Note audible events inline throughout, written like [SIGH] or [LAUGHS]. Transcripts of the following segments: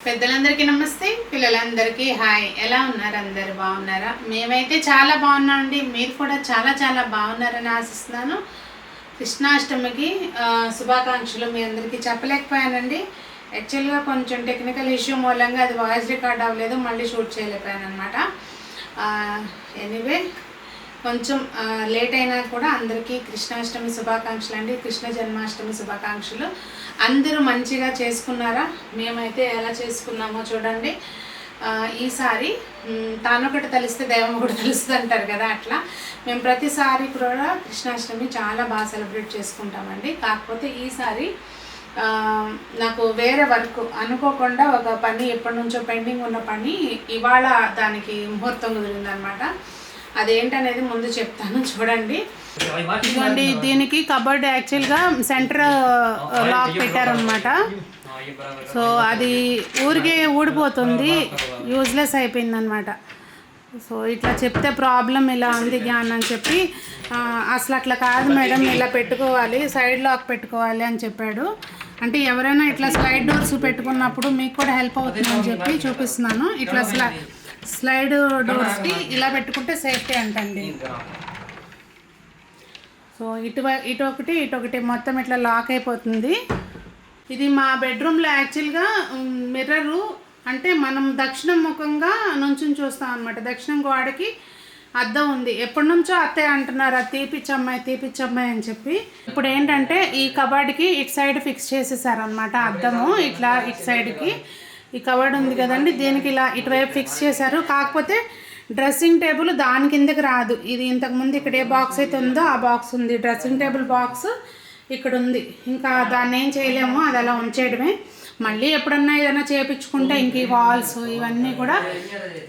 పెద్దలందరికీ నమస్తే పిల్లలందరికీ హాయ్. ఎలా ఉన్నారు? అందరు బాగున్నారా? మేమైతే చాలా బాగున్నామండి. మీరు కూడా చాలా చాలా బాగున్నారని ఆశిస్తున్నాను. కృష్ణాష్టమికి శుభాకాంక్షలు మీ అందరికీ చెప్పలేకపోయానండి. యాక్చువల్గా కొంచెం టెక్నికల్ ఇష్యూ మూలంగా అది వాయిస్ రికార్డ్ అవ్వలేదు మళ్ళీ షూట్ చేయలేకపోయాను అనమాట ఎనీవే కొంచెం లేట్ అయినా కూడా అందరికీ కృష్ణాష్టమి శుభాకాంక్షలు అండి. కృష్ణ జన్మాష్టమి శుభాకాంక్షలు. అందరూ మంచిగా చేసుకున్నారా? మేమైతే ఎలా చేసుకున్నామో చూడండి. ఈసారి తానొకటి తలిస్తే దైవం ఒకటి తెలుస్తుంది అంటారు కదా అట్లా. మేము ప్రతిసారి కూడా కృష్ణాష్టమి చాలా బాగా సెలబ్రేట్ చేసుకుంటామండి. కాకపోతే ఈసారి నాకు వేరే వర్క్ అనుకోకుండా ఒక పని ఎప్పటి నుంచో పెండింగ్ ఉన్న పని ఇవాళ దానికి ముహూర్తం కుదిరిందనమాట. అదేంటనేది ముందు చెప్తాను చూడండి ఇదిగోండి దీనికి కబర్డ్ యాక్చువల్గా సెంటర్ లాక్ పెట్టారనమాట సో అది ఊరికే ఊడిపోతుంది యూజ్లెస్ అయిపోయిందనమాట సో ఇట్లా చెప్తే ప్రాబ్లం ఇలా ఉంది జ్ఞాన్ అని చెప్పి అసలు అట్లా కాదు మేడం ఇలా పెట్టుకోవాలి సైడ్ లాక్ పెట్టుకోవాలి అని చెప్పాడు అంటే ఎవరైనా ఇట్లా స్లైడ్ డోర్స్ పెట్టుకున్నప్పుడు మీకు కూడా హెల్ప్ అవుతుందని చెప్పి చూపిస్తున్నాను ఇట్లా స్లై స్లైడ్ డోర్స్కి ఇలా పెట్టుకుంటే సేఫ్టీ అంటండి. సో ఇటు ఇటు ఒకటి ఇటు ఒకటి మొత్తం ఇట్లా లాక్ అయిపోతుంది. ఇది మా బెడ్రూమ్లో యాక్చువల్గా మిర్రరు అంటే మనం దక్షిణం ముఖంగా నుంచి చూస్తాం అనమాట దక్షిణం గోడకి అద్దం ఉంది. ఎప్పటి నుంచో అత్తయ్య అంటున్నారు అది తీపిచ్చమ్మాయి తీపిచ్చమ్మాయి అని చెప్పి. ఇప్పుడు ఏంటంటే ఈ కబాడ్కి ఇటు సైడ్ ఫిక్స్ చేసేసారనమాట అద్దము ఇట్లా ఇటు సైడ్కి. ఈ కవర్డ్ ఉంది కదండి దీనికి ఇలా ఇటువైపు ఫిక్స్ చేశారు. కాకపోతే డ్రెస్సింగ్ టేబుల్ దాని కిందకి రాదు. ఇది ఇంతకుముందు ఇక్కడ ఏ బాక్స్ అయితే ఉందో ఆ బాక్స్ ఉంది. డ్రెస్సింగ్ టేబుల్ బాక్స్ ఇక్కడ ఉంది. ఇంకా దాన్ని ఏం చేయలేము అది అలా ఉంచేయడమే. మళ్ళీ ఎప్పుడన్నా ఏదైనా చేపించుకుంటే ఇంక ఈ వాల్స్ ఇవన్నీ కూడా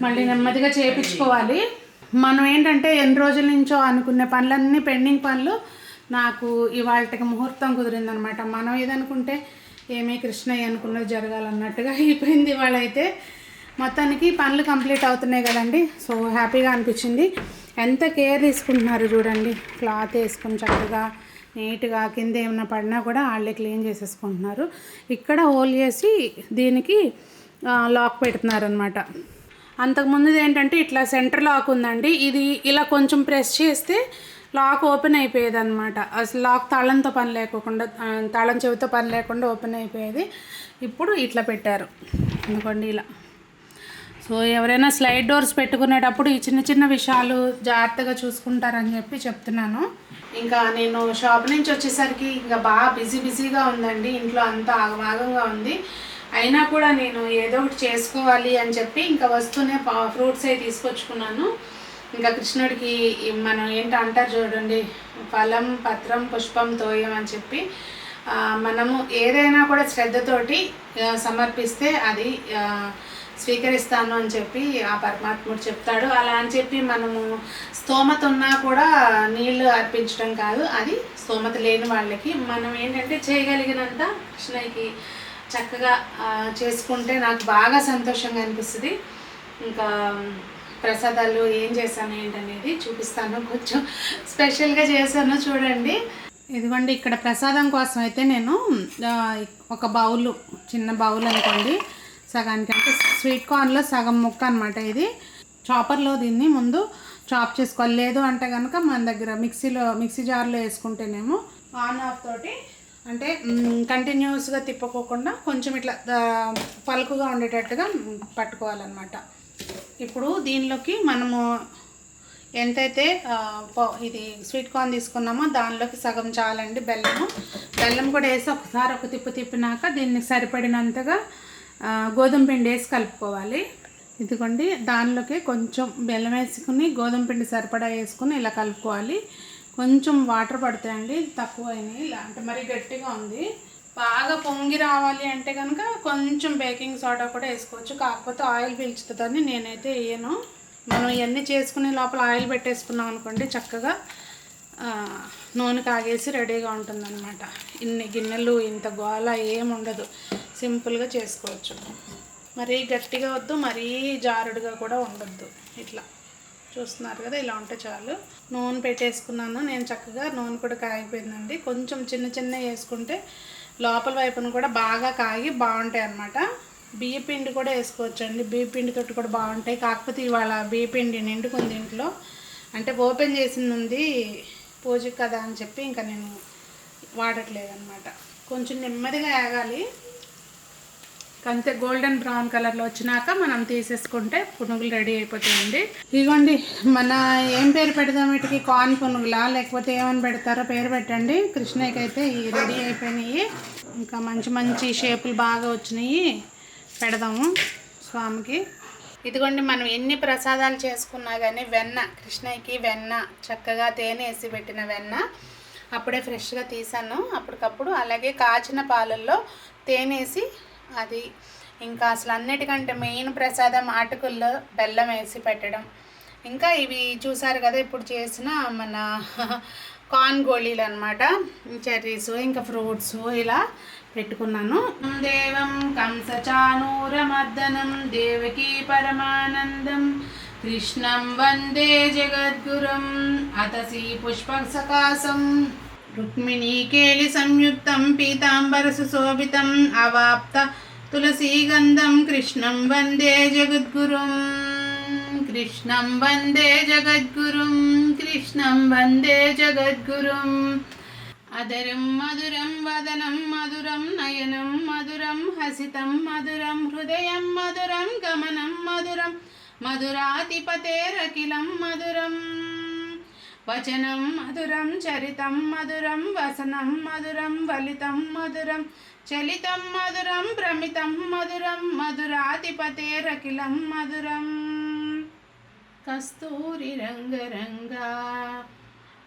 మళ్ళీ నెమ్మదిగా చేపించుకోవాలి. మనం ఏంటంటే ఎన్ని రోజుల నుంచో అనుకునే పనులన్నీ పెండింగ్ పనులు నాకు ఇవాళకి ముహూర్తం కుదిరిందనమాట. మనం ఏదనుకుంటే ఏమీ కృష్ణయ్య అనుకున్నది జరగాలన్నట్టుగా అయిపోయింది వాళ్ళైతే మొత్తానికి పనులు కంప్లీట్ అవుతున్నాయి కదండి. సో హ్యాపీగా అనిపించింది. ఎంత కేర్ తీసుకుంటున్నారు చూడండి. క్లాత్ వేసుకొని చక్కగా నీట్గా కింద ఏమైనా పడినా కూడా వాళ్ళే క్లీన్ చేసేసుకుంటున్నారు. ఇక్కడ హోల్ చేసి దీనికి లాక్ పెడుతున్నారు అనమాట అంతకుముందు ఏంటంటే ఇట్లా సెంటర్ లాక్ ఉందండి. ఇది ఇలా కొంచెం ప్రెస్ చేస్తే లాక్ ఓపెన్ అయిపోయేది అనమాట అసలు లాక్ తాళంతో పని లేకుండా తాళం చెవితో పని లేకుండా ఓపెన్ అయిపోయేది. ఇప్పుడు ఇట్లా పెట్టారు. అనుకోండి ఇలా? సో ఎవరైనా స్లైడ్ డోర్స్ పెట్టుకునేటప్పుడు ఈ చిన్న చిన్న విషయాలు జాగ్రత్తగా చూసుకుంటారని చెప్పి చెప్తున్నాను. ఇంకా నేను షాప్ నుంచి వచ్చేసరికి ఇంకా బాగా బిజీ బిజీగా ఉందండి. ఇంట్లో అంతా ఆగమాగంగా ఉంది. అయినా కూడా నేను ఏదో ఒకటి చేసుకోవాలి అని చెప్పి ఇంకా వస్తూనే ఫ్రూట్స్ అవి తీసుకొచ్చుకున్నాను. ఇంకా కృష్ణుడికి మనం ఏంటో అంటారు చూడండి ఫలం పత్రం పుష్పం తోయం అని చెప్పి మనము ఏదైనా కూడా శ్రద్ధతోటి సమర్పిస్తే అది స్వీకరిస్తాను అని చెప్పి ఆ పరమాత్ముడు చెప్తాడు. అలా అని చెప్పి మనము స్తోమత ఉన్నా కూడా నీళ్ళు అర్పించడం కాదు అది స్తోమత లేని వాళ్ళకి. మనం ఏంటంటే చేయగలిగినంత కృష్ణయ్యకి చక్కగా చేసుకుంటే నాకు బాగా సంతోషంగా అనిపిస్తుంది. ఇంకా ప్రసాదాలు ఏం చేశాను ఏంటనేది చూపిస్తాను. కొంచెం స్పెషల్గా చేశాను చూడండి. ఇదిగోండి ఇక్కడ ప్రసాదం కోసం అయితే నేను ఒక బౌలు చిన్న బౌల్ అనుకోండి. సగానికి అంటే స్వీట్ కార్న్లో సగం ముక్క అనమాట ఇది. చాపర్లో దీన్ని ముందు చాప్ చేసుకోవాలి. లేదు అంటే కనుక మన దగ్గర మిక్సీలో మిక్సీ జార్లో వేసుకుంటేనేమో ఆన్ ఆఫ్ తోటి అంటే కంటిన్యూస్గా తిప్పుకోకుండా కొంచెం ఇట్లా పలుకుగా ఉండేటట్టుగా పట్టుకోవాలన్నమాట. ఇప్పుడు దీనిలోకి మనము ఎంతైతే ఇది స్వీట్ కార్న్ తీసుకున్నామో దానిలోకి సగం చాలండి బెల్లము. బెల్లం కూడా వేసి ఒకసారి ఒక తిప్పు తిప్పినాక దీన్ని సరిపడినంతగా గోధుమ పిండి వేసి కలుపుకోవాలి. ఇదిగోండి దానిలోకి కొంచెం బెల్లం వేసుకుని గోధుమ పిండి సరిపడా వేసుకుని ఇలా కలుపుకోవాలి. కొంచెం వాటర్ పడతాయండి తక్కువ అయినాయి. అంటే మరీ గట్టిగా ఉంది. బాగా పొంగి రావాలి అంటే కనుక కొంచెం బేకింగ్ సోడా కూడా వేసుకోవచ్చు. కాకపోతే ఆయిల్ పీల్చుతుందని నేనైతే వేయను. మనం ఇవన్నీ చేసుకునే లోపల ఆయిల్ పెట్టేసుకున్నాం అనుకోండి చక్కగా నూనె కాగేసి రెడీగా ఉంటుందన్నమాట. ఇన్ని గిన్నెలు ఇంత గోల ఏముండదు ఉండదు. సింపుల్గా చేసుకోవచ్చు. మరీ గట్టిగా వద్దు మరీ జారుడుగా కూడా ఉండొద్దు. ఇట్లా. చూస్తున్నారు కదా ఇలా ఉంటే చాలు. నూనె పెట్టేసుకున్నాను. నేను చక్కగా నూనె కూడా కాగిపోయిందండి. కొంచెం చిన్న చిన్న వేసుకుంటే లోపల వైపున కూడా బాగా కాగి బాగుంటాయి అన్నమాట. బియ్య పిండి కూడా వేసుకోవచ్చండి. బియ్య పిండి తోటి కూడా బాగుంటాయి. కాకపోతే ఇవాళ బియ్య పిండి నిండుకుంది ఇంట్లో అంటే ఓపెన్ చేసింది ఉంది పూజకి కదా అని చెప్పి ఇంకా నేను వాడట్లేదు అనమాట కొంచెం నెమ్మదిగా ఆగాలి అంతే గోల్డెన్ బ్రౌన్ కలర్లో వచ్చినాక మనం తీసేసుకుంటే పునుగులు రెడీ అయిపోతాయండి. ఇదిగోండి మన ఏం పేరు పెడదాం వీటికి? కార్న్ పునుగులా? లేకపోతే ఏమని పెడతారో పేరు పెట్టండి. కృష్ణయ్యకి అయితే ఈ రెడీ అయిపోయినాయి. ఇంకా మంచి మంచి షేపులు బాగా వచ్చినాయి. పెడదాము స్వామికి. ఇదిగోండి మనం ఎన్ని ప్రసాదాలు చేసుకున్నా కానీ వెన్న కృష్ణయ్యకి వెన్న చక్కగా తేనె వేసి పెట్టిన వెన్న అప్పుడే ఫ్రెష్గా తీసాను. అప్పటికప్పుడు అలాగే కాచిన పాలల్లో తేనేసి అది. ఇంకా అసలు అన్నిటికంటే మెయిన్ ప్రసాదం ఆటుకుల్లో బెల్లం వేసి పెట్టడం. ఇంకా ఇవి చూసారు కదా ఇప్పుడు చేసిన మన [LAUGHS] కార్న్ గోళీలు అనమాట చెర్రీస్ ఇంకా ఫ్రూట్స్ ఇలా పెట్టుకున్నాను. దేవం కంసచానూరమర్దనం దేవకీ పరమానందం కృష్ణం వందే జగద్గురం అతసి పుష్పసకాసం రుక్మిణీకేళి సంయుక్తం పీతాంబర సుశోభితం అవాప్త తులసీగంధం కృష్ణం వందే జగద్గురుం. కృష్ణం వందే జగద్గురుం. కృష్ణం వందే జగద్గురుం. అదరం మధురం వదనం మధురం నయనం మధురం హసితం మధురం హృదయం మధురం గమనం మధురం మధురాతిపతేరఖిలం మధురం. వచనం మధురం చరితం మధురం వసనం మధురం వలితం మధురం చలితం మధురం భ్రమితం మధురం మధురాతిపతేరఖిలం మధురం. కస్తూరి రంగరంగా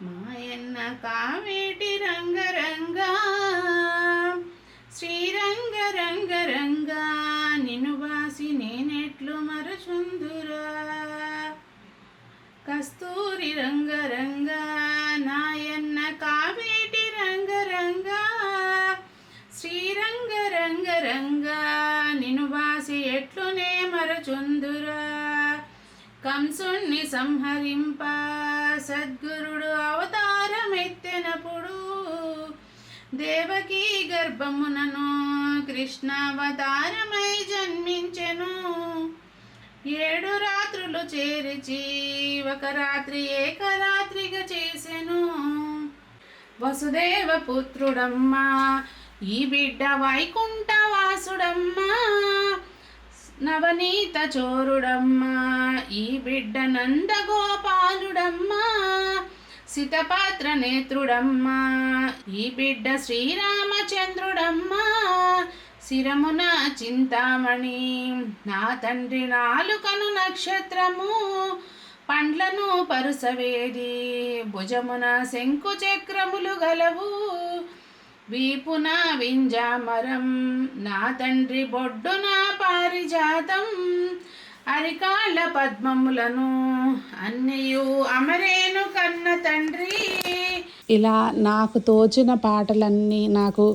మాయన్న కావేటి రంగరంగా శ్రీరంగ రంగరంగా నిన్ను వాసి నేనెట్లు మరచుందురా. కస్తూరి రంగరంగా నాయన్న కావేటి రంగరంగా శ్రీరంగ రంగ నిను వాసి ఎట్లునే మరచుందురా. కంసుణ్ణి సంహరింప సద్గురుడు అవతారమెత్తెనప్పుడు దేవకీ గర్భమునను కృష్ణావతారమై జన్మించెను. ఏడు రాత్రులు చేరిచి ఒక రాత్రి ఏకరాత్రిగా చేసెను. వసుదేవ పుత్రుడమ్మా ఈ బిడ్డ వైకుంఠవాసుడమ్మా నవనీత చోరుడమ్మా ఈ బిడ్డ నందగోపాలుడమ్మా. సితపాత్ర నేత్రుడమ్మా ఈ బిడ్డ శ్రీరామచంద్రుడమ్మా. శిరమున చింతామణి నా తండ్రి నాలుకను నక్షత్రము పండ్లను పరుసవేది భుజమున శంకు చక్రములు గలవు వీపున వింజామరం నా తండ్రి బొడ్డున పారిజాతం అరికాళ్ళ పద్మములను అన్నయు అమరేను కన్న తండ్రి ఇలా నాకు తోచిన పాటలన్నీ నాకు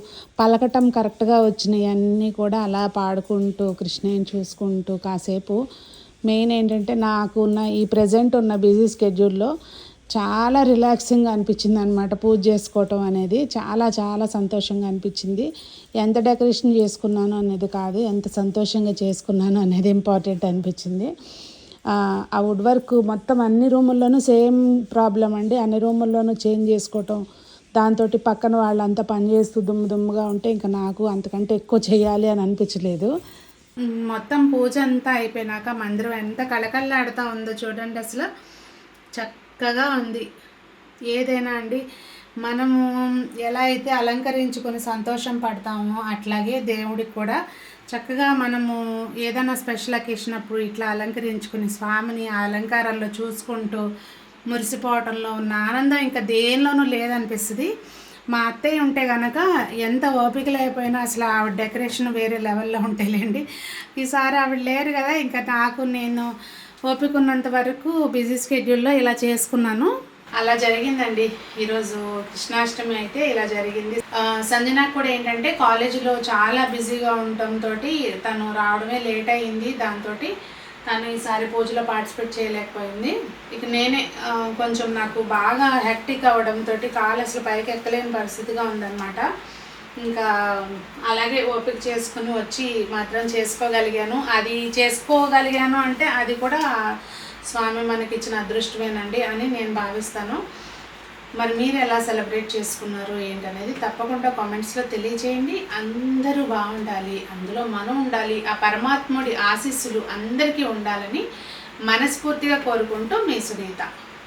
పలకటం కరెక్ట్గా వచ్చినాయి. అన్నీ కూడా అలా పాడుకుంటూ కృష్ణయ్యని చూసుకుంటూ కాసేపు. మెయిన్ ఏంటంటే నాకున్న ఈ ప్రజెంట్ ఉన్న బిజీ స్కెడ్యూల్లో చాలా రిలాక్సింగ్గా అనిపించింది అనమాట పూజ చేసుకోవటం అనేది చాలా చాలా సంతోషంగా అనిపించింది. ఎంత డెకరేషన్ చేసుకున్నాను అనేది కాదు ఎంత సంతోషంగా చేసుకున్నాను అనేది ఇంపార్టెంట్ అనిపించింది. ఆ, వుడ్ వర్క్ మొత్తం అన్ని రూముల్లోనూ సేమ్ ప్రాబ్లం అండి. అన్ని రూముల్లోనూ చేంజ్ చేసుకోవటం దాంతో పక్కన వాళ్ళంతా పని చేస్తూ దుమ్ము దుమ్ముగా ఉంటే ఇంకా నాకు అంతకంటే ఎక్కువ చేయాలి అని అనిపించలేదు. మొత్తం పూజ అంతా అయిపోయినాక మందిరం ఎంత కళకళలాడుతూ ఉందో చూడండి అసలు. చక్కగా ఉంది. ఏదైనా అండి మనము ఎలా అయితే అలంకరించుకొని సంతోషం పడతామో అట్లాగే దేవుడికి కూడా చక్కగా మనము ఏదైనా స్పెషల్ అకేషనప్పుడు ఇట్లా అలంకరించుకుని స్వామిని ఆ అలంకారాల్లో చూసుకుంటూ మురిసిపోవటంలో ఉన్న ఆనందం ఇంకా దేనిలోనూ లేదనిపిస్తుంది. మా అత్తయ్య ఉంటే కనుక ఎంత ఓపిక లేకపోయినా అసలు ఆవిడ డెకరేషన్ వేరే లెవెల్లో ఉంటాయిలేండి ఈసారి ఆవిడ లేరు కదా ఇంకా నాకు నేను ఓపిక ఉన్నంత వరకు బిజీ స్కెడ్యూల్లో ఇలా చేసుకున్నాను. అలా జరిగిందండి. ఈరోజు కృష్ణాష్టమి అయితే ఇలా జరిగింది. ఆ, కూడా ఏంటంటే కాలేజీలో చాలా బిజీగా ఉండటంతో తను రావడమే లేట్ అయింది. దాంతో తను ఈసారి పూజలో పార్టిసిపేట్ చేయలేకపోయింది. ఇక నేనే కొంచెం నాకు బాగా హెక్టిక్ అవ్వడంతో కాలు అసలు పైకి ఎక్కలేని పరిస్థితిగా ఉందన్నమాట. ఇంకా అలాగే ఓపిక చేసుకుని వచ్చి మాత్రం చేసుకోగలిగాను. అది చేసుకోగలిగాను అంటే అది కూడా స్వామి మనకి ఇచ్చిన అదృష్టమేనండి అని నేను భావిస్తాను. మరి మీరు ఎలా సెలబ్రేట్ చేసుకున్నారు ఏంటనేది తప్పకుండా కామెంట్స్లో తెలియజేయండి. అందరూ బాగుండాలి అందులో మనం ఉండాలి ఆ పరమాత్ముడి ఆశీస్సులు అందరికీ ఉండాలని మనస్ఫూర్తిగా కోరుకుంటూ మీ సునీత.